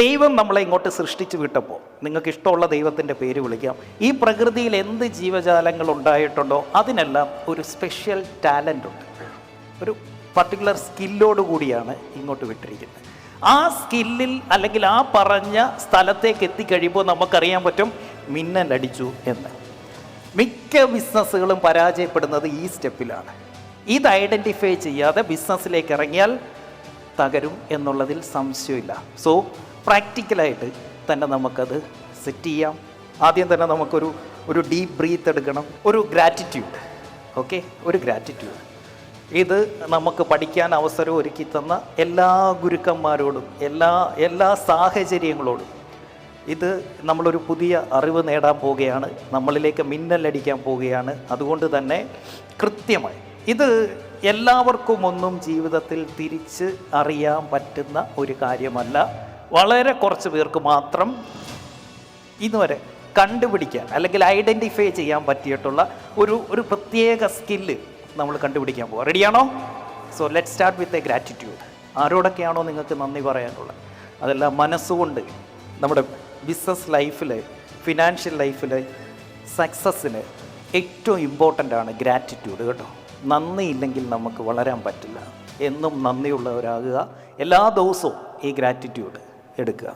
ദൈവം നമ്മളെ ഇങ്ങോട്ട് സൃഷ്ടിച്ചു വിട്ടപ്പോൾ നിങ്ങൾക്ക് ഇഷ്ടമുള്ള ദൈവത്തിന്റെ പേര് വിളിക്കാം. ഈ പ്രകൃതിയിൽ എന്ത് ജീവജാലങ്ങൾ ഉണ്ടായിട്ടുണ്ടോ അതിനെല്ലാം ഒരു സ്പെഷ്യൽ ടാലന്റ് ഉണ്ട്. ഒരു പർട്ടിക്കുലർ സ്കില്ലോട് കൂടിയാണ് ഇങ്ങോട്ട് വിട്ടിരിക്കുന്നത്. ആ സ്കില്ലിൽ അല്ലെങ്കിൽ ആ പറഞ്ഞ സ്ഥലത്തേക്ക് എത്തിക്കഴിയുമ്പോൾ നമുക്കറിയാൻ പറ്റും മിന്നലടിച്ചു എന്ന്. മിക്ക ബിസിനസ്സുകളും പരാജയപ്പെടുന്നത് ഈ സ്റ്റെപ്പിലാണ്. ഇത് ഐഡന്റിഫൈ ചെയ്യാതെ ബിസിനസ്സിലേക്ക് ഇറങ്ങിയാൽ തകരും എന്നുള്ളതിൽ സംശയമില്ല. സോ പ്രാക്ടിക്കലായിട്ട് തന്നെ നമുക്കത് സെറ്റ് ചെയ്യാം. ആദ്യം തന്നെ നമുക്കൊരു ഒരു ഡീപ്പ് ബ്രീത്ത് എടുക്കണം. ഒരു ഗ്രാറ്റിറ്റ്യൂഡ് ഓക്കെ ഒരു ഗ്രാറ്റിറ്റ്യൂഡ് ഇത് നമുക്ക് പഠിക്കാൻ അവസരം ഒരുക്കി തന്ന എല്ലാ ഗുരുക്കന്മാരോടും എല്ലാ എല്ലാ സാഹചര്യങ്ങളോടും ഇത് നമ്മളൊരു പുതിയ അറിവ് നേടാൻ പോവുകയാണ്. നമ്മളിലേക്ക് മിന്നലടിക്കാൻ പോവുകയാണ്. അതുകൊണ്ട് തന്നെ കൃത്യമായി ഇത് എല്ലാവർക്കും ഒന്നും ജീവിതത്തിൽ തിരിച്ച് അറിയാൻ പറ്റുന്ന ഒരു കാര്യമല്ല. വളരെ കുറച്ച് പേർക്ക് മാത്രം ഇതുവരെ കണ്ടുപിടിക്കാൻ അല്ലെങ്കിൽ ഐഡന്റിഫൈ ചെയ്യാൻ പറ്റിയിട്ടുള്ള ഒരു ഒരു പ്രത്യേക സ്കില്ല് നമ്മൾ കണ്ടുപിടിക്കാൻ പോകാം റെഡിയാണോ so let start with a gratitude ആരോടൊക്കെയാണോ നിങ്ങൾക്ക് നന്ദി പറയാനുള്ളത്? അതെല്ലാം മനസ്സുകൊണ്ട് നമ്മുടെ ബിസിനസ് ലൈഫിൽ ഫിനാൻഷ്യൽ ലൈഫിൽ സക്സസ്സിന് ഏറ്റവും ഇമ്പോർട്ടന്റ് ആണ് ഗ്രാറ്റിറ്റ്യൂഡ് കേട്ടോ. നന്ദിയില്ലെങ്കിൽ നമുക്ക് വളരാൻ പറ്റില്ല. എന്നും നന്ദിയുള്ളവരാകുക. എല്ലാ ദിവസവും ഈ ഗ്രാറ്റിറ്റ്യൂഡ് എടുക്കുക.